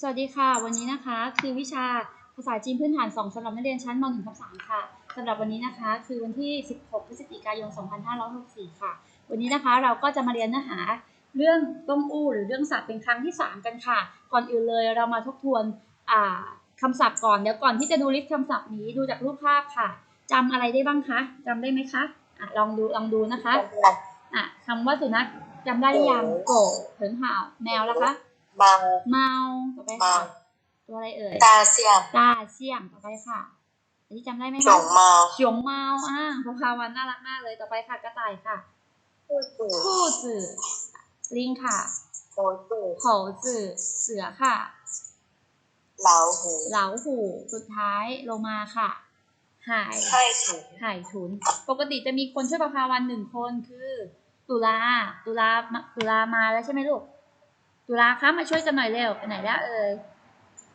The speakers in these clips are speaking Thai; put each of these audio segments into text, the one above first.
สวัสดีค่ะ วันนี้นะคะ คือวิชาภาษาจีนพื้นฐาน2สำหรับนักเรียนชั้นม .1 ทับ3ค่ะสำหรับวันนี้นะคะ คือวันที่ 16 พฤศจิกายน 2564 ค่ะ วันนี้นะคะเราก็จะมาเรียนเนื้อหาเรื่องต้งอู้หรือเรื่องศัพท์เป็นครั้งที่ 3 กันค่ะ ก่อนอื่นเลยเรามาทบทวนอ่าคำศัพท์ก่อนเดี๋ยวก่อนที่จะดูลิสต์คำศัพท์นี้ดูจากรูปภาพค่ะจำอะไรได้บ้างคะจำได้ไหมคะอะลองดูลองดูนะคะอะคำว่าสุนัขจำได้หรือยังโกะเถินห่าวแมวแล้วคะ เมาเมาต่อไปค่ะ ตัวอะไรเอ่ย ตาเสียมตาเสี่ยมต่อไปค่ะ อันนี้จำได้ไหมหลคะงเมาหยงเมาอ่าพภาวันน่ารักมากเลย ต่อไปค่ะกระต่ายค่ะพูดถูกคู่สื่อลิงค่ะโคตรถูกเผาจื่อเสือค่ะ เหลาหูเหลาหูสุดท้ายโลมาค่ะ หายใช่ถูกหายทุน ปกติจะมีคนช่วยประภาวันหนึ่งคนคือ ตุลา ตุลา ตุลามาแล้วใช่ไหมลูก ตุลาคะมาช่วยกันหน่อยเร็วไปไหนแล้วเอ่ย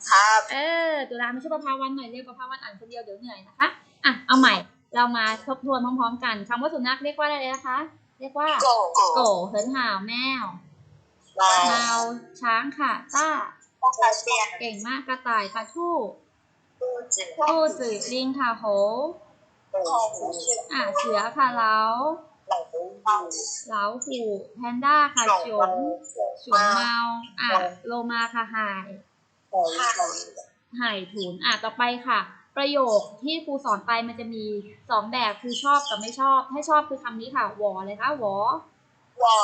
ครับ เออตุลามาช่วยประภาวันหน่อยเร็วประภาวันอ่านคนเดียวเดี๋ยวเหนื่อยนะคะอะเอาใหม่เรามาทบทวนพร้อมๆกันคำว่าสุนัขเรียกว่าอะไรนะคะ เรียกว่าโกโกเฮิร์นหาวแมวแมวช้างค่ะต้าเก่งมากกระต่ายกระทู่ตู้สืดลิงค่ะโหอะเสือค่ะเล้า เหลาหูแพนด้าค่ะฉงฉงเมาอะโลมาค่ะหายหายถุนอะต่อไปค่ะ ประโยคที่ครูสอนไปมันจะมีสองแบบคือชอบกับไม่ชอบ ให้ชอบคือคำนี้ค่ะวอเลยค่ะวอวอ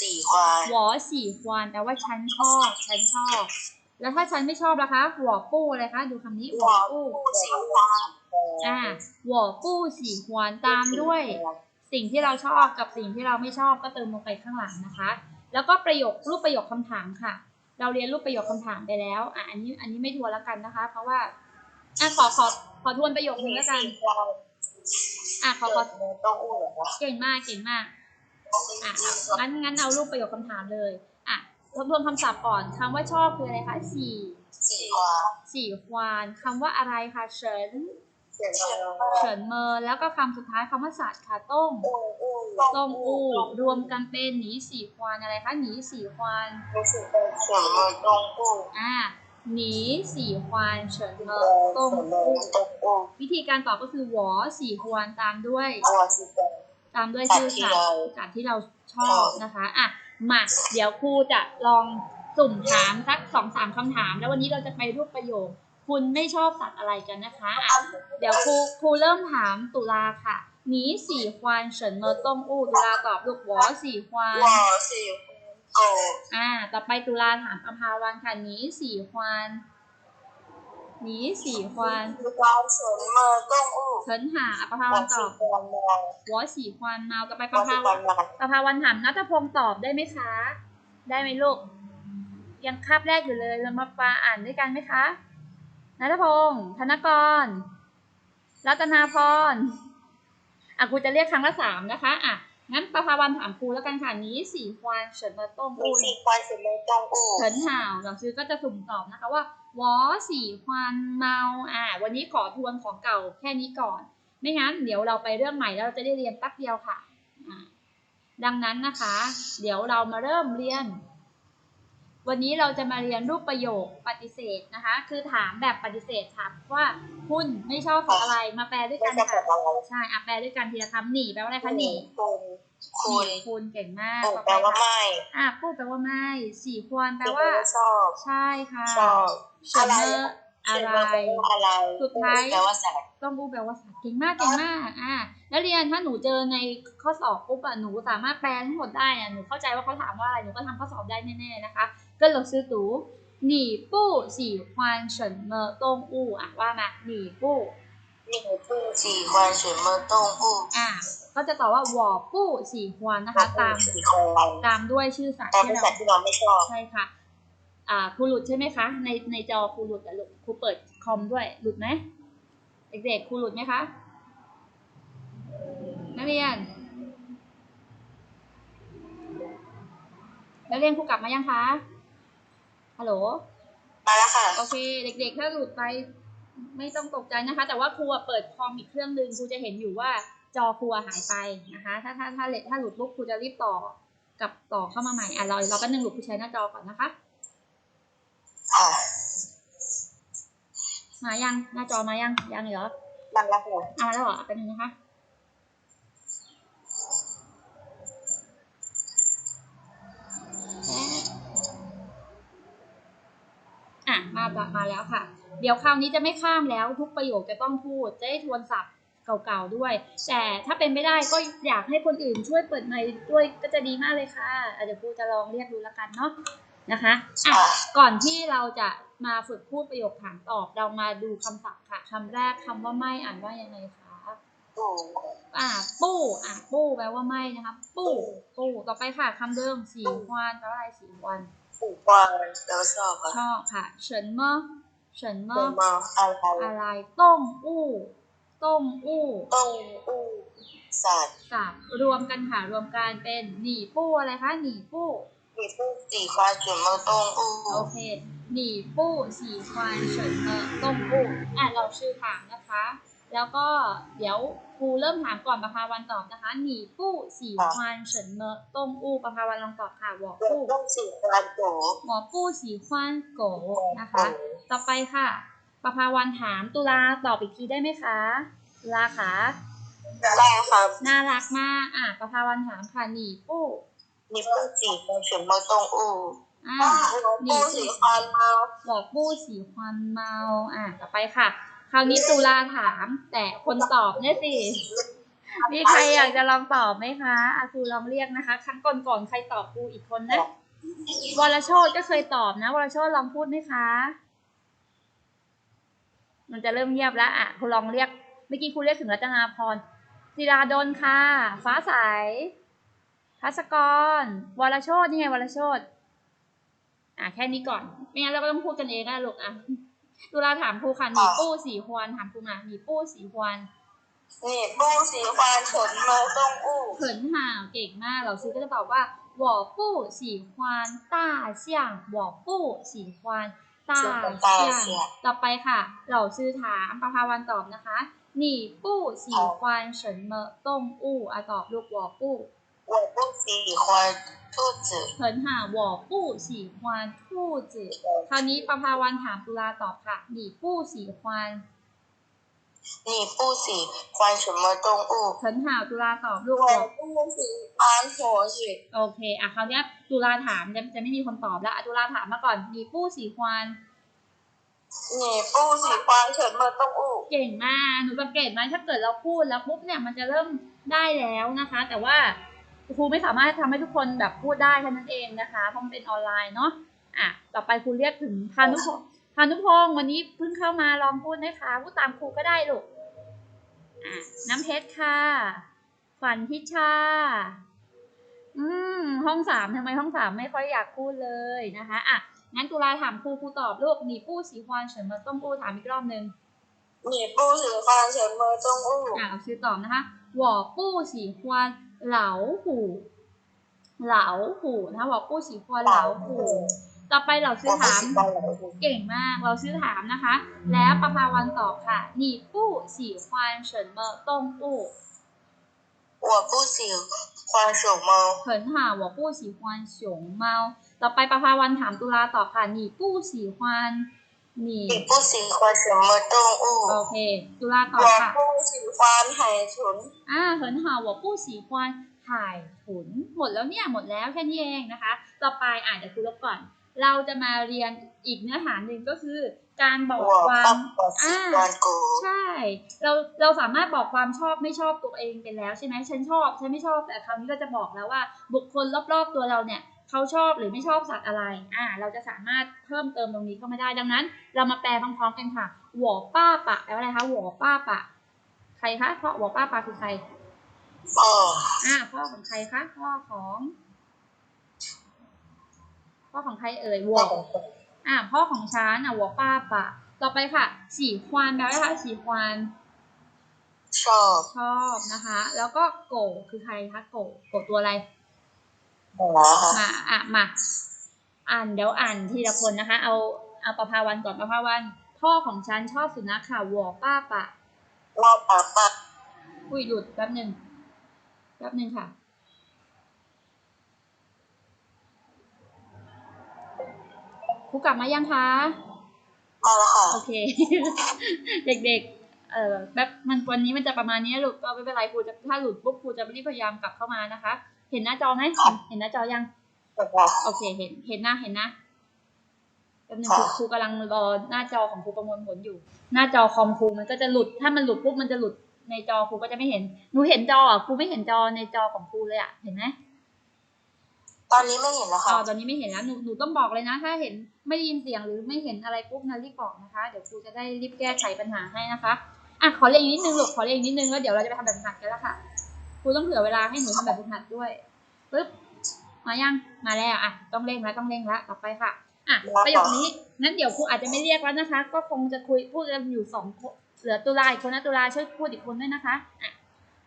สี่ควานวอสี่ควานแต่ว่าฉันชอบฉันชอบ แล้วถ้าฉันไม่ชอบนะคะวอปู้เลยคะดูคำนี้วอปู้สี่ควานอ่าวอปู้สี่ควานตามด้วย สิ่งที่เราชอบกับสิ่งที่เราไม่ชอบก็เติมลงไปข้างหลังนะคะ แล้วก็ประโยครูปประโยคคำถามค่ะ เราเรียนรูปประโยคคำถามไปแล้วอะอันนี้อันนี้ไม่ทวนแล้วกันนะคะ เพราะว่าอะขอขอขอทวนประโยคนึงแล้วกันอะขอขอเก่งมากเก่งมากอะงั้นงั้นเอารูปประโยคคำถามเลยอะทบทวนคำศัพท์ก่อนคำว่าชอบคืออะไรคะสี่สี่ควานคำว่าอะไรคะเฉิน เฉินเมินเแล้วก็คำสุดท้ายคำว่าศาสตร์ค่ะต้งต้มอูรวมกันเป็นหนีสี่ควานอะไรคะหนีสี่ควานเฉินเมอต้มอูอ่าหนีสี่ควานเฉินเมอต้มอูวิธีการตอบก็คือหวอสี่ควานตามด้วยตามด้วยชื่อสัตว์สัตว์ที่เราชอบนะคะอะมาเดี๋ยวครูจะลองสุ่มถามสักสองสามคำถาม แล้ววันนี้เราจะไปรูปประโยค คุณไม่ชอบสัตว์อะไรกันนะคะอ่ะเดี๋ยวครูครูเริ่มถามตุลาค่ะหนีสี่ควานเฉินเมอต้งอู้ตุลาตอบลูกหวอสี่ควาน 我喜欢狗 อ่า ต่อไปตุลาถามอภาวันค่ะหนีสี่ควานหนีสี่ควาน 喜欢什么动物 เฉินหาอภา 我 วันต 喜 อบ 欢猫 หวอสี่ควานเมาต่อไป 我 ประ 喜 ภาวัน 欢猫 ประภาวันถามนัทพงศ์ตอบได้ไหมคะ ได้ไหมลูก ยังคาบแรกอยู่เลยเรามาปาอ่านด้วยกันไหมคะ นัทพงศ์ธนกร รัตนาพร อะครูจะเรียกครั้งละสามนะคะ อะ งั้นประภาวันถามครูแล้วกันค่ะ นี้สี่ควานเฉินมาต้งกูสี่ควานเฉินมาต้งอูเฉินห่าวเราซื้อก็จะสุ่มตอบนะคะว่าวอสี่ควานเมา อะ วันนี้ขอทวนของเก่าแค่นี้ก่อน ไม่งั้นเดี๋ยวเราไปเรื่องใหม่แล้วเราจะได้เรียนแป๊บเดียวค่ะ ดังนั้นนะคะ เดี๋ยวเรามาเริ่มเรียน วันนี้เราจะมาเรียนรูปประโยคปฏิเสธนะคะ คือถามแบบปฏิเสธถามว่าคุณไม่ชอบสัตว์อะไรมาแปลด้วยไม่กันใช่ค่ะของเราใช่อะแปลด้วยกันทีละคำหนีแปลว่าอะไรคะหนีคุณคุณคุณเก่งมากคุณต่อแปไปลว่าค่ะไม่อะพูดแปลว่าไม่สี่ควรแปลแปลว่าว่าชอบใช่ค่ะชอบเฉินเมออะไร อะไระไร สุดท้ายต้องบูแปลว่าสัตว์เก่งมากเก่งมากอ่าแล้วเรียนถ้าหนูเจอในข้อสอบปุ๊บอะหนูสามารถแปลทั้งหมดได้อะหนูเข้าใจว่าเขาถามว่าอะไรหนูก็ทำข้อสอบได้แน่ๆนะคะก็เลงซื้อตู่หนีปู้สี่ควานเฉินเมอตงอู่อะว่ามาหนีปู้หนีปู้สี่ควานเฉินเมอตงอู่อ่าก็จะตอบว่าวอปู้สี่ควานนะคะ ตามตามด้วยชื่อสัตว์ที่เราไม่ชอบใช่ค่ะ อ่าครูหลุดใช่ไหมคะ ในในจอครูหลุดอะลูกครูเปิดคอมด้วยหลุดไหมเด็กๆครูหลุดไหมคะนักเรียนนักเรียนครูกลับมายังคะฮัลโหลมาแล้วค่ะโอเคเด็ก ๆ ถ้าหลุดไปไม่ต้องตกใจนะคะ แต่ว่าครูอะเปิดคอมอีกเครื่องหนึ่งครูจะเห็นอยู่ว่าจอครูอะหายไปนะคะ ถ้าถ้าถ้าเลถ้าหลุดปุ๊บครูจะรีบต่อกับต่อเข้ามาใหม่อะเราเราก็นึงหลุดครูใช้หน้าจอก่อนนะคะ มายังหน้าจอมายังยังเหรอมาแล้วค่ะเอามาแล้วเหรอเป็นงนะคะอะมาจากมาแล้วค่ะ เดี๋ยวคราวนี้จะไม่ข้ามแล้วทุกประโยคจะต้องพูดจะได้ทวนศัพท์เก่าๆด้วย แต่ถ้าเป็นไม่ได้ก็อยากให้คนอื่นช่วยเปิดไมค์ด้วยก็จะดีมากเลยค่ะอะเดี๋ยวครูจะลองเรียกดูแล้วกันเนาะ นะคะอะก่อนที่เราจะมาฝึกพูดประโยคถามตอบ เรามาดูคำศัพท์ค่ะคำแรกคำว่าไม่อ่านว่ายังไงคะปู่อ่าปู้อ่าปู้แปลว่าไม่นะคะปู้ปู้ต่อไปค่ะคำเดิมสีฮวานแปลว่าอะไรสีฮวานปู่กวางแล้วชอบค่ะชอบค่ะเฉินเมอเฉินเมอปู่มาอะไรอะไรต้งอู้ต้งอู้ต้องอู้สัตว์กับรวมกันค่ะรวมกันเป็นหนีปู้อะไรคะหนีปู้ มีผู้สี่ควาย chuyển มต้องอู้โอเคหนีปู้สีฮวานเฉินเมอต้งอู้อะเราชื่อถามนะคะ แล้วก็เดี๋ยวครูเริ่มถามก่อนประภาวันตอบนะคะหนีปู้สีฮวานเฉินเมอต้งอู้ประภาวันลองตอบค่ะวอเด็กปู้ต้องสี่ควายโกหมอปู้สีคว้านโกนะคะ ต่อไปค่ะประภาวันถามตุลาตอบอีกทีได้ไหมคะตุลาคะได้ครับน่ารักมากอะประภาวันถามค่ะหนีปู้ มีผู้สี่ควาย chuyển มต้องอู้อ่าผู้สี่ควายมาบอกปู้สีควันเมาอะต่อไปค่ะ คราวนี้ตุลาถาม แต่คนตอบเนี่ยสิมีใครอยากจะลองตอบไหมคะอาครูลองเรียกนะคะ ครั้งก่อนๆใครตอบครูอีกคนนะวรโชตก็เคยตอบนะวรโชตลองพูดไหมคะ มันจะเริ่มเงียบแล้วอะครูลองเรียกเมื่อกี้ครูเรียกถึงรัตนาพรศิราดลค่ะ ฟ้าใส พัสกร วรโชตนี่ไงวรโชตอะแค่นี้ก่อน ไม่งั้นเราก็ต้องพูดกันเองนะลูกอะตุลาถามครูค่ะหนีปู้สีฮวนถามครูมาหนีปู้สีฮวนนี่ผู้สี่ควาย chuyển มต้องอู้เขินห่าวเก่งมาก เราซื้อก็จะตอบว่าหวอปู้สีฮวนต้าเสี่ยงหวอปู้สีฮวนต้าเสี่ยงต่อไปค่ะ เราซื้อถามประภาวันตอบนะคะหนีปู้สีฮวนเฉินเมอต้งอู้อะตอบลูกหวอปู้ 我不喜欢兔子 เขินห่าวหวอปู้สีฮวนทู่จือคราวนี้ประภาวันถามตุลาตอบค่ะหนีปู้สีฮวน 你不喜欢什么动物 เขินห่าวตุลาตอบลูกหวอ 我不喜欢火水 โอเค อ่ะ คราวเนี้ยตุลาถามจะจะไม่มีคนตอบแล้วอ่ะตุลาถามมาก่อน มีปู้สีควาน 你不喜欢什么动物 เก่งมาก หนูสังเกตไหมถ้าเกิดเราพูดแล้วปุ๊บเนี่ยมันจะเริ่มได้แล้วนะคะ แต่ว่า ครูไม่สามารถทำให้ทุกคนแบบพูดได้แค่นั้นเองนะคะเพราะมันเป็นออนไลน์เนาะอะต่อไปครูเรียกถึงพานุพงศ์พานุพงศ์วันนี้เพิ่งเข้ามาลองพูดนะคะพูดตามครูก็ได้ลูกอะน้ำเพชรค่ะฝันทิชาอืมห้องสามทำไมห้องสามไม่ค่อยอยากพูดเลยนะคะอะงั้นตุลาถามครูครูตอบลูกหนีปู้สีควานเฉินมาต้องปู้ถามอีกรอบหนึ่งหนีปู้สีควานเฉินมาต้องปู้อะเอาชื่อตอบนะคะหว่อปู้สีควาน เหลาหูเหลาหูนะคะบอกกู้สีพวเหลาหูต่อไปเราซื้อถามเก่งมากเราซื้อถามนะคะ แล้วประภาวันตอบค่ะหนีกู้สีควานเฉินเมอต้งอู้หัวกู้สีควานเฉินเมาเฉินห่าหัวกู้สีควานเฉินเมา ต่อไปประภาวันถามตุลาตอบค่ะหนีกู้สีควาน มีติดผู้สีคอยเสียงเมอร์ตงอู้โอเคตุลาต่อค่ะผู้สีควานหายฉุน อ่าเหินห่าหัวผู้สีควานหายฉุน หมดแล้วเนี่ยหมดแล้วแค่นี้เองนะคะ ต่อไปอ่านจากครูลบก่อน เราจะมาเรียนอีกเนื้อหาหนึ่งก็คือ การบอกความอ่าใช่ เราเราสามารถบอกความชอบไม่ชอบตัวเองไปแล้วใช่ไหมฉันชอบฉันไม่ชอบแต่คราวนี้ก็จะบอกแล้วว่าบุคคลรอบๆตัวเราเนี่ย เขาชอบหรือไม่ชอบสัตว์อะไร อ่า เราจะสามารถเพิ่มเติมตรงนี้เข้ามาได้ ดังนั้น เรามาแปลพร้อมๆกันค่ะหวอป้าปะแปลว่าอะไรคะหวอป้าปะ ใครคะ เพราะหวอป้าปะคือใคร哦อ่า พ่อของใครคะ พ่อของ พ่อของใครเอ่ยวัวอ่า พ่อของช้างอะวัวป้าปะ ต่อไปค่ะสีควานแปลว่าอะไรคะสีควานชอบ ชอบนะคะ แล้วก็โกคือใครคะ โกโกตัวอะไรห มอค่ะมาอะมา อ่านเดี๋ยวอ่านทีละคนนะคะ เอาเอาประภาวันก่อนประภาวัน พ่อของฉันชอบสุนัขค่ะวัวป้าปะรอบปากปากอุ้ยหยุดแป๊บหนึ่งแป๊บหนึ่งค่ะครูกลับมายังคะมมาแล้วค่ะ โอเค เด็กๆ เออแบบมันวันนี้มันจะประมาณนี้ลูกก็ไม่เป็นไรครูจะถ้าหลุดปุ๊บครูจะรีบพยายามกลับเข้ามานะคะ เห็นหน้าจอไหมเห็นหน้าจอยัง โอเค เห็น เห็นหน้า เห็นนะแป๊บนึงครูค่ะครูกำลังรอหน้าจอของครูประมวลผลอยู่ หน้าจอคอมครูมันก็จะหลุด ถ้ามันหลุดปุ๊บมันจะหลุดในจอครูก็จะไม่เห็น หนูเห็นจออะครูไม่เห็นจอในจอของครูเลยอะ เห็นไหมตอนนี้ไม่เห็นแล้วอ๋ค่ะอตอนนี้ไม่เห็นแล้ว หนู หนูต้องบอกเลยนะ ถ้าเห็นไม่ได้ยินเสียงหรือไม่เห็นอะไรปุ๊บนะรีบบอกนะคะ เดี๋ยวครูจะได้รีบแก้ไขปัญหาให้นะคะ อะ ขอเรียนอีกนิดนึงลูกขอเรียนอีกนิดนึงแล้วเดี๋ยวเราจะไปทำแบบฝึกหัดกันแล้วค่ะค รูต้องเผื่อเวลาให้หนูทำแบบฝึกหัดด้วยปึ๊บมายังมาแล้วอะต้องเร่งแล้วต้องเร่งแล้วต่อไปค่ะอะประโยคนี้งั้นเดี๋ยวครูอาจจะไม่เรียกแล้วนะคะ ก็คงจะคุยพูดกันอยู่สองเหลือตุลาอีกคนนะตุลาช่วยพูดอีกคนด้วยนะคะอะ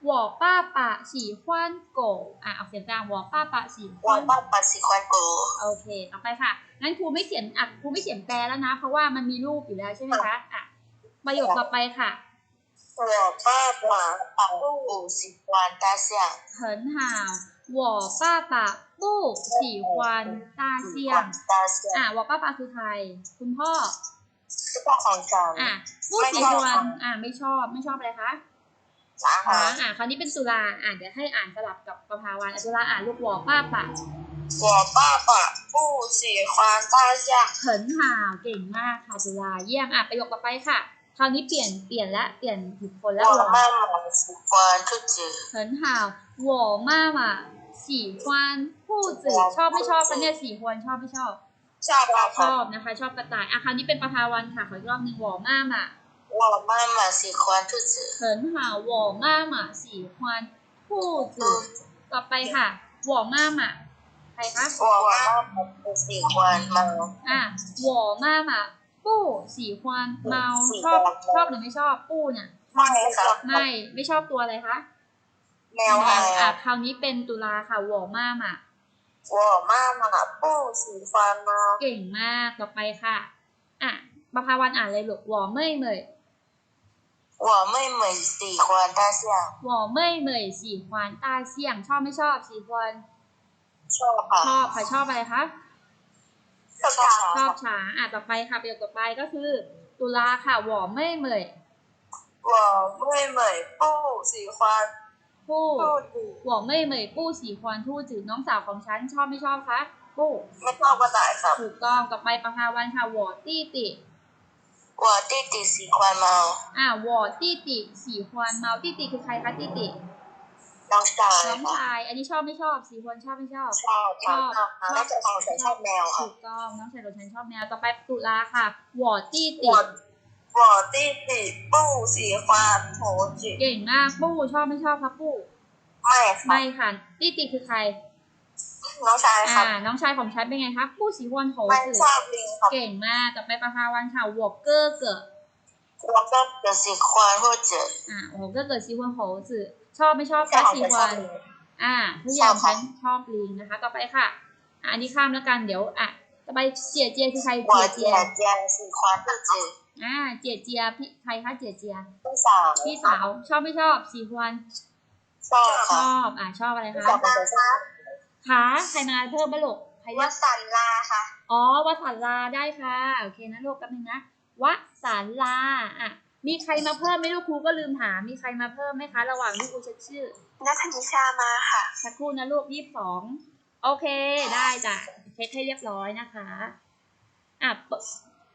วป้าปะฉีควานโกอะเอาเสียงกลางวอป้าปะฉีควานป้าปะฉีควันโกโอเคต่อไปค่ะงั้นครูไม่เขียนอะครูไม่เขียนแปลแล้วนะ เพราะว่ามันมีรูปอยู่แล้วใช่ไหมคะอะประโยคต่อไปค่ะ 我爸爸不喜欢大象很好我爸爸不喜欢大象 大象 อ่ะวอป้าปาคือใคร คุณพ่อ คือพ่อของฉัน อ่ะผู้ ไม่ สี ชอบ ควร ค่ะ อ่ะ ไม่ชอบ ไม่ชอบอะไรคะ ช้าง ช้างอ่ะ คราวนี้เป็นสุรา อ่ะ เดี๋ยวให้อ่านสลับกับประภาวันอ่ะสุราอ่านลูกวอป้าปะ 我爸爸不喜欢大象 เหินห่าวเก่งมากค่ะสุรา เยี่ยม อ่ะ ประโยคต่อไปค่ะ คราวนี้เปลี่ยน เปลี่ยนละ เปลี่ยนบุคคลแล้ว 我 วอ 妈妈喜欢兔子很好我妈妈喜欢兔子ชอบไม่ชอบคะเนี่ย喜欢ชอบไม่ชอบ ชอบค่ะ ชอบนะคะ ชอบกระต่ายอ่ะคราวนี้เป็นประภาวันค่ะ ขออีกรอบหนึ่ง我妈妈我妈妈喜欢兔子很好我妈妈喜欢兔子ต่อไปค่ะ我妈妈ใครคะ 我妈妈不喜欢猫 อ่ะ 我妈妈不喜欢猫ชอบชอบหรือไม่ชอบปูเนี่ย ไม่ค่ะ ไม่ไม่ชอบตัวอะไรคะ แมวค่ะ อ่ะคราวนี้เป็นตุลาค่ะ我妈妈我妈妈不喜欢猫 เก่งมากต่อไปค่ะ อ่ะประภาวันอ่านเลยลูก我妹妹我妹妹喜欢大象我妹妹喜欢大象ชอบไม่ชอบ喜欢 ชอบค่ะ ชอบค่ะชอบอะไรคะ ชอบช้าอะต่อไปค่ะประโยคต่อไปก็คือ ตุลาค่ะหวอไม่เหมยหวอไม่เหมยปู้สีควานปู้หวอไม่เหมยปู้สีควานทู่จืดน้องสาวของฉันชอบไม่ชอบคะปู้ไม่ชอบก็ได้ครับถูกต้องกับไปประภาวันค่ะหวอตี้ติหวอตี้ติสีควานเมาอะหวอตี้ติสีควานเมาตี้ติคือใครคะตี้ติ น้องชายน้องชาย อันนี้ชอบไม่ชอบสี่คนชอบไม่ชอบชอบชอบน้องชายของฉันชอบแมวค่ะถูกต้องน้องชายโองฉันชอบแมวต่อไปตุลาค่ะวอร์ตี้ติดวอร์ตี้ติดปู้สีควานโถจิเก่งมากปู้ชอบไม่ชอบครับปู้ไม่ไม่ค่ะตี้ติดคือใครน้องชายค่ะน้องชายของฉันเป็นไงครับผู้สีวนโถสือเก่งมากต่อไปประภาวันค่ะวอลเกอร์เกิดวอลเกอร์เกิดสีควานโถจือ่าวอลเกอร์เกิดสีวนโถสื ชอบไม่ชอบคะสี่วันอ่าทุกอย่างฉันชอบลิงนะคะ ต่อไปค่ะ อันนี้ข้ามแล้วกันเดี๋ยวอะต่อไปเจียเจียคือใครเจียเจียสี่คนพี่เจียอ่าเจียเจียพี่ใครคะเจียเจียพี่สาวพี่สาวชอบไม่ชอบสี่ควนชอบชอบอ่าชอบอะไรคะขาขาใครมาเพิ่มบ้าลูกใครวัสันลาค่ะอ๋อวัสันลาได้ค่ะโอเคนะลูกแป๊บนึงนะวัสันลาอะ มีใครมาเพิ่มไม่ลูกครูก็ลืมถาม มีใครมาเพิ่มไหมคะ ระหว่างที่ครูเช็คชื่อนัทนิชามาค่ะสักครู่นะลูกยี่สิบสองโอเค ได้จ้ะเช็คให้เรียบร้อยนะคะอะ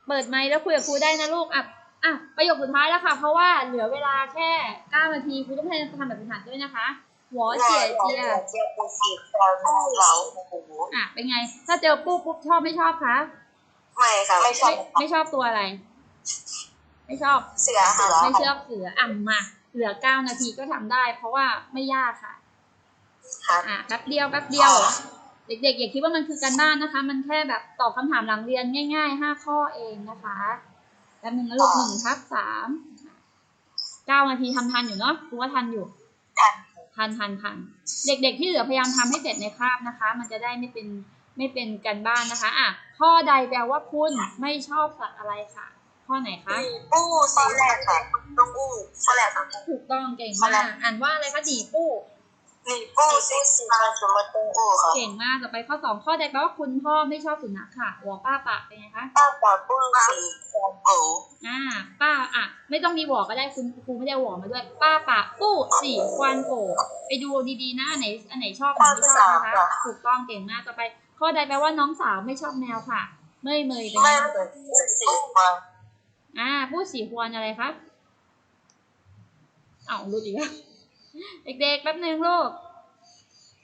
เปิดไมค์แล้วคุยกับครูได้นะลูกอะอะประโยคสุดท้ายแล้วค่ะ เพราะว่าเหลือเวลาแค่เก้านาทีครูต้องให้ทำแบบฝึกหัดด้วยนะคะหัวเจียเจียเจียปูสีเราเราอะเป็นไง ถ้าเจอปุ๊บปุ๊บชอบไม่ชอบคะไม่ค่ะไม่ชอบไม่ชอบตัวอะไร ไม่ชอบเสือค่ะไม่เชื่อเสืออะมาเหลือเก้านาทีก็ทำได้ เพราะว่าไม่ยากค่ะค่ะอะแป๊บเดียวแป๊บเดียว เด็กๆอย่าคิดว่ามันคือการบ้านนะคะ มันแค่แบบตอบคำถามหลังเรียนง่ายๆห้าข้อเองนะคะแป๊บหนึ่งนะลูกหนึ่งทับสามเก้านาทีทำทันอยู่เนาะครูว่าทันอยู่ทันทันทันทันเด็กๆที่เหลือพยายามทำให้เสร็จในคาบนะคะ มันจะได้ไม่เป็นไม่เป็นการบ้านนะคะ อะ ข้อใดแปลว่าคุณไม่ชอบสัตว์อะไรค่ะข้ อไหนคะอู้สีแหลกค่ะต้องอู้ข้อแหลกถูกต้องเก่งมาก อ่านว่าอะไรคะดีปู้ดีปู้สีสีคาสมาตงอู้ค่ะเก่งมากต่อไปข้อสองข้อใดแปลว่าคุณพ่อไม่ชอบสุนัขค่ะหัวป้าปะเป็นไงคะป้าปะปู้สีคองโกอ่า ป้าอะไม่ต้องมีหัวก็ได้คุณครูไม่ได้หัวมาด้วย ป้าปะปู้สีควันโกไปดูดีๆนะอันไหนอันไหนชอบอันไหนไม่ชอบนะคะถูกต้องเก่งมากต่อไป ข้อใดแปลว่าน้องสาวไม่ชอบแมวค่ะ เมยเมยเป็นไงคะ อ่าพูดสี่ควรอะไรคะเอารู้อีกแล้วเด็กๆแป๊บหนึ่งลูก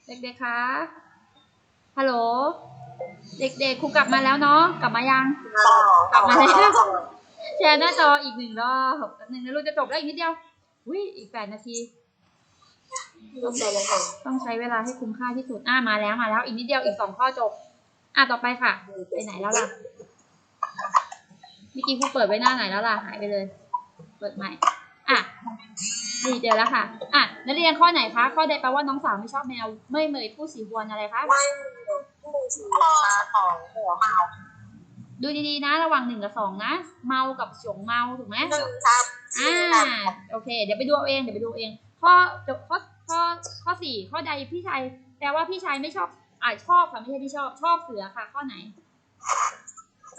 เด็กๆคะฮัลโหล เด็กๆครูกลับมาแล้วเนาะกลับมายังกลับมาแล้วแชร์หน้าจออีกหนึ่งรอบแป๊บหนึ่งนะลูกจะจบแล้วอีกนิดเดียวอุ้ยอีกแปดนาทีต้องใช้เวลาให้คุ้มค่าที่สุดอ่ามาแล้วมาแล้วอีกนิดเดียวอีกสองข้อจบ อะต่อไปค่ะ ไปไหนแล้วล่ะ เมื่อกี้ครูเปิดไว้หน้าไหนแล้วล่ะหายไปเลย เปิดใหม่ อะนี่เจอแล้วค่ะ อะนักเรียนข้อไหนคะ ข้อใดแปลว่าน้องสาวไม่ชอบแมว ไม่เมยผู้สีหัวอะไรคะไม่เมยผู้สีหัอสองหัวเมาดูดีๆนะ ระหว่างหนึ่งกับสองนะ เมากับฉงเมาถูกไหมหนึ่งครับอ่า โอเค เดี๋ยวไปดูเอง เดี๋ยวไปดูเอง ข้อจบข้อข้อข้อสี่ข้อใดพี่ชายแปลว่าพี่ชายไม่ชอบ อ่าชอบค่ะไม่ใช่พี่ชอบ ชอบเสือค่ะ ข้อไหนเ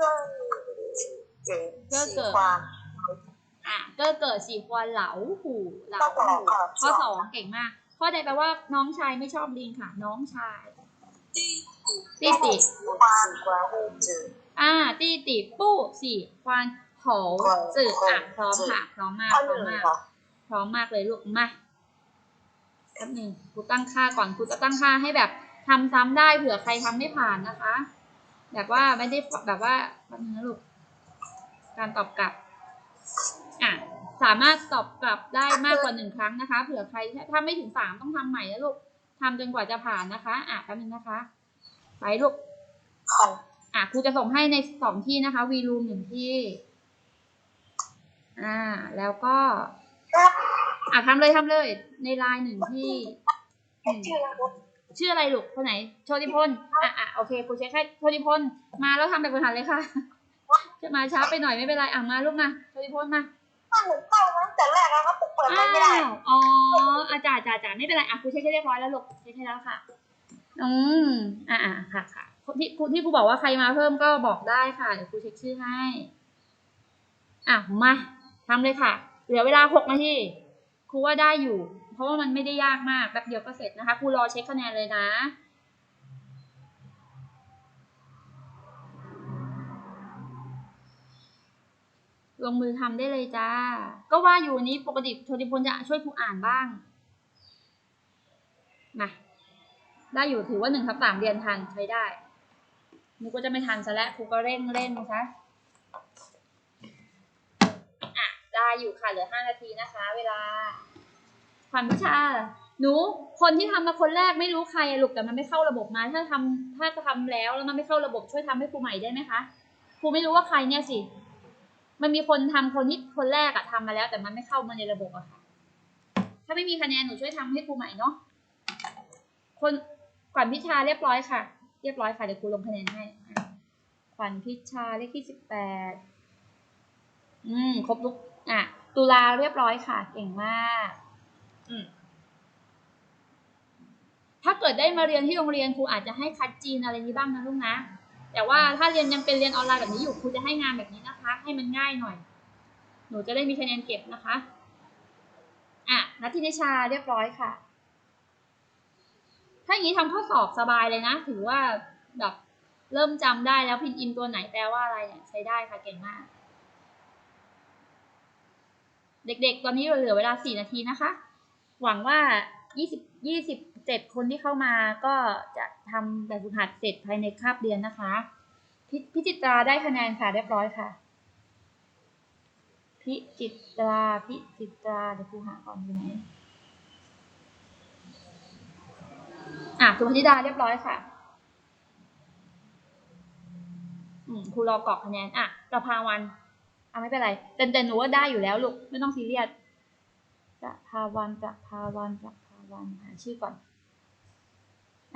เจ๋ก็เกิดอะเกิดสี่ควาเหลาหูเหลาหูข้อสองเก่งมาก ข้อใดแปลว่าน้องชายไม่ชอบลิงค่ะ น้องชายตีตีตีอ่าตีตีปู้สี่ควานโผจืดอะพร้อมค่ะพร้อมมากพร้อมมากพร้อมมากเลยลูกมาแป๊บหนึ่งครูตั้งค่าก่อนครูจะตั้งค่าให้แบบทำซ้ำได้เผื่อใครทำไม่ผ่านนะคะ แบบว่าไม่ได้แบบว่าแป๊บนึงนะลูก การตอบกลับอะสามารถตอบกลับได้มากกว่าหนึ่งครั้งนะคะ เผื่อใครถ้าไม่ถึงสามต้องทำใหม่นะลูกทำจนกว่าจะผ่านนะคะ อะแป๊บนึงนะคะ ไปลูกค่ะอะครูจะส่งให้ในสองที่นะคะวีรูมหนึ่งที่ อ่า แล้วก็ อะทำเลยทำเลย ในไลน์หนึ่งที่อืมชื่ออะไรลูกคนไหนโชติพลอะอะโอเคครูเช็คให้โชติพลมาแล้วทำแบบฝึกหัดเลยค่ะ จะมาช้าไปหน่อยไม่เป็นไรอะมาลูกมาโชติพลมาถ้าหนูเข้าตั้งแต่แรกแล้วก็เปิดอ้าไม่ได้วอ๋ออาจารย์จ่าจ่าไม่เป็นไรอะครูเช็คให้เรียบร้อยแล้วลูกเช็คให้แล้วค่ะ อืมอะอะค่ะค่ะที่ครูที่ครูบอกว่าใครมาเพิ่มก็บอกได้ค่ะ เดี๋ยวครูเช็คชื่อให้ อะมาทำเลยค่ะ เหลือเวลาหกนาที ครูว่าได้อยู่ เพราะว่ามันไม่ได้ยากมาก แป๊บเดียวก็เสร็จนะคะ ครูรอเช็คคะแนนเลยนะ ลงมือทำได้เลยจ้า ก็ว่าอยู่นี้ปกติโชติพลจะช่วยครูอ่านบ้างมาได้อยู่ถือว่าหนึ่งทับสามเรียนทันใช้ได้นึกว่าจะไม่ทันซะแล้วครูก็เร่งเล่นนะคะอะได้อยู่ค่ะเหลือห้านาทีนะคะ เวลาขวัญพิชา หนูคนที่ทำมาคนแรกไม่รู้ใครลูกแต่มันไม่เข้าระบบมาถ้าทำถ้าจะทำแล้วแล้วมันไม่เข้าระบบช่วยทำให้ครูใหม่ได้ไหมคะครูไม่รู้ว่าใครเนี่ยสิ มันมีคนทำคนที่คนแรกอะทำมาแล้ว แต่มันไม่เข้ามาในระบบอะค่ะ ถ้าไม่มีคะแนนหนูช่วยทำให้ครูใหม่เนาะ คนขวัญพิชาเรียบร้อยค่ะ เรียบร้อยค่ะเดี๋ยวครูลงคะแนนให้ ขวัญพิชาเลขที่สิบแปดอืมครบทุกอะตุลาเรียบร้อยค่ะ เก่งมาก อืมถ้าเกิดได้มาเรียนที่โรงเรียนครูอาจจะให้คัดจีนอะไรนี้บ้างนะลูกนะ แต่ว่าถ้าเรียนยังเป็นเรียนออนไลน์แบบนี้อยู่ครูจะให้งานแบบนี้นะคะ ให้มันง่ายหน่อย หนูจะได้มีคะแนนเก็บนะคะอะนัทธินิชาเรียบร้อยค่ะ ถ้าอย่างนี้ทำข้อสอบสบายเลยนะ ถือว่าแบบเริ่มจำได้แล้วพินอินตัวไหนแปลว่าอะไรเนี่ยใช้ได้ค่ะเก่งมาก เด็กๆ ตอนนี้เหลือเวลาสี่นาทีนะคะ หวังว่ายี่สิ บยี่สิบเจ็ดคนที่เข้ามาก็จะทำแบบฝึกหัดเสร็จภายในคาบเรียนนะคะพพิจิตราได้คะแนนค่ะเรียบร้อยค่ะ พิจิตรา พิจิตราเดี๋ยวครูหาก่อนอยู่ไหนอะสุภธิดาเรียบร้อยค่ะอืมครูรอกรอกคะแนนอะประภาวันอะไม่เป็นไรแต่แต่หนูว่าได้อยู่แล้วลูกไม่ต้องซีเรียสประภาวันประภาวันประภาวันหาชื่อก่อน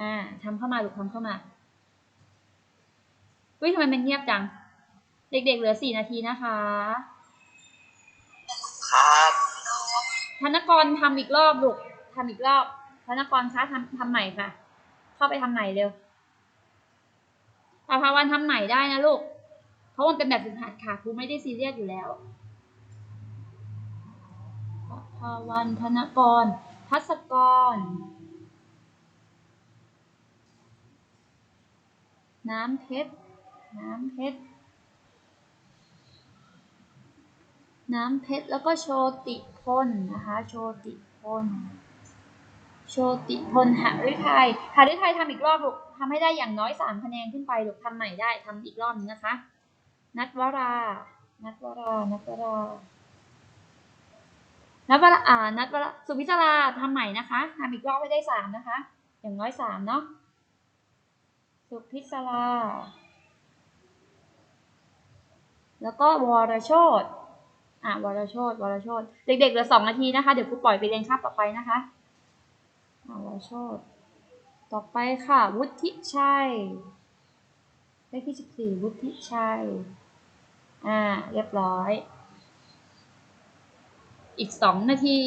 อ่าทำเข้ามาลูกทำเข้ามาอุ้ยทำไมมันเงียบจัง เด็กๆ เหลือสี่นาทีนะคะ ครับธนกรทำอีกรอบลูกทำอีกรอบธนกรคะทำทำใหม่ค่ะ เข้าไปทำใหม่เร็วประภาวันทำใหม่ได้นะลูก เพราะมันเป็นแบบฝึกหัดค่ะครูไม่ได้ซีเรียสอยู่แล้วประภาวันธนกร พัสกร น้ำเพชร น้ำเพชร น้ำเพชร แล้วก็โชติพลนะคะ โชติพล โชติพลหฤทัยหฤทัยทำอีกรอบลูกทำให้ได้อย่างน้อยสามคะแนนขึ้นไปลูกทำใหม่ได้ทำอีกรอบนึงนะคะ นัทวรา นัทวรา นัทวรา นัทวราอ่านัทวรา สุพิจาราทำใหม่นะคะทำอีกรอบให้ได้สามนะคะ อย่างน้อยสามเนาะ สุพิศราแล้วก็วรโชตอะวรโชตวรโชตเด็กๆเหลือสองนาทีนะคะ เดี๋ยวครูปล่อยไปเรียนคาบต่อไปนะคะอะวรโชตต่อไปค่ะ วุฒิชัยเลขที่สิบสี่วุฒิชัย อ่า เรียบร้อย อีกสองนาที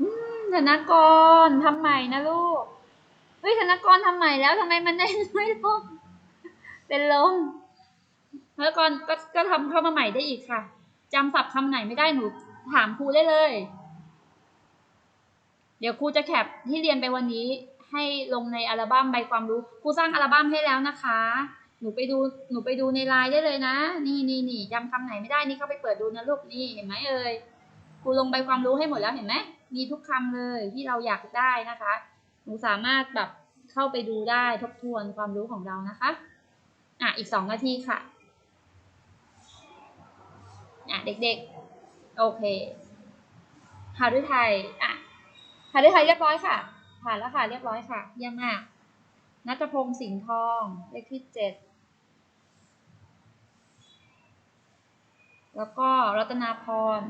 อืม ธนกรทำใหม่นะลูก เฮ้ยธนกรทำใหม่แล้วทำไมมันได้ไม่ลง เป็นลมธนกรก็ก็ทำเข้ามาใหม่ได้อีกค่ะจำศัพท์คำไหนไม่ได้หนูถามครูได้เลย เดี๋ยวครูจะแคปที่เรียนไปวันนี้ ให้ลงในอัลบั้มใบความรู้ครูสร้างอัลบั้มให้แล้วนะคะ หนูไปดูหนูไปดูในไลน์ได้เลยนะ นี่นี่นี่จำคำไหนไม่ได้นี่เข้าไปเปิดดูนะลูกนี่เห็นไหมเอ่ยครูลงใบความรู้ให้หมดแล้วเห็นไหม มีทุกคำเลยที่เราอยากได้นะคะ หนูสามารถแบบเข้าไปดูได้ทบทวนความรู้ของเรานะคะ อะ อีกสองนาทีค่ะ อะ เด็กๆ โอเคหาด้วยไทย อะหาด้วยไทยเรียบร้อยค่ะ ผ่านแล้วค่ะ เรียบร้อยค่ะเยี่ยมมากนัทพงศ์สิงห์ทอง เลขที่เจ็ดแล้วก็รัตนาพร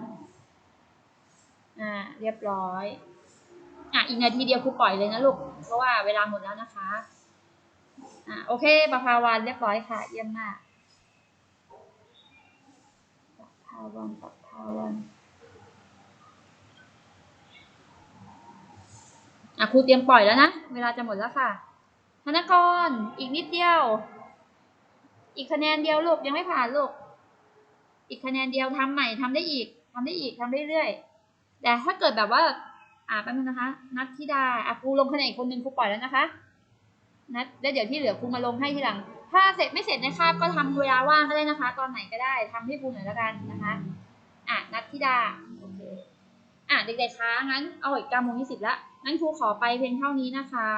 อ่า เรียบร้อย อะ อีกนาทีเดียวครูปล่อยเลยนะลูก เพราะว่าเวลาหมดแล้วนะคะ อะโอเคประภาวานเรียบร้อยค่ะ เยี่ยมมากประภาวันประภาวันอะครูเตรียมปล่อยแล้วนะ เวลาจะหมดแล้วค่ะธนกร อีกนิดเดียว อีกคะแนนเดียวลูกยังไม่ผ่านลูก อีกคะแนนเดียวทำใหม่ทำได้อีกทำได้อีกทำเรื่อยๆ แต่ถ้าเกิดแบบว่าอ่าแป๊บนึงนะคะ นัทธิดาอะครูลงคะแนนอีกคนนึงครูปล่อยแล้วนะคะนัดแล้วเดี๋ยวที่เหลือครูมาลงให้ทีหลัง ถ้าเสร็จไม่เสร็จในคาบก็ทำเวลาว่างก็ได้นะคะ ตอนไหนก็ได้ทำให้ครูหน่อยแล้วกันนะคะอะนัทธิดาโอเคอะเด็กๆคะงั้นเอาอีกเก้าโมงยี่สิบละงั้นครูขอไปเพียงเท่านี้นะคะ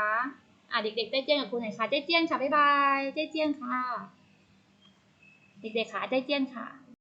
อะเด็กๆเต้เจี้ยนกับครูหน่อยค่ะเต้เจี้ยนค่ะบ๊ายบายเต้เจี้ยนค่ะ เด็กๆค่ะเต้เจี้ยนค่ะ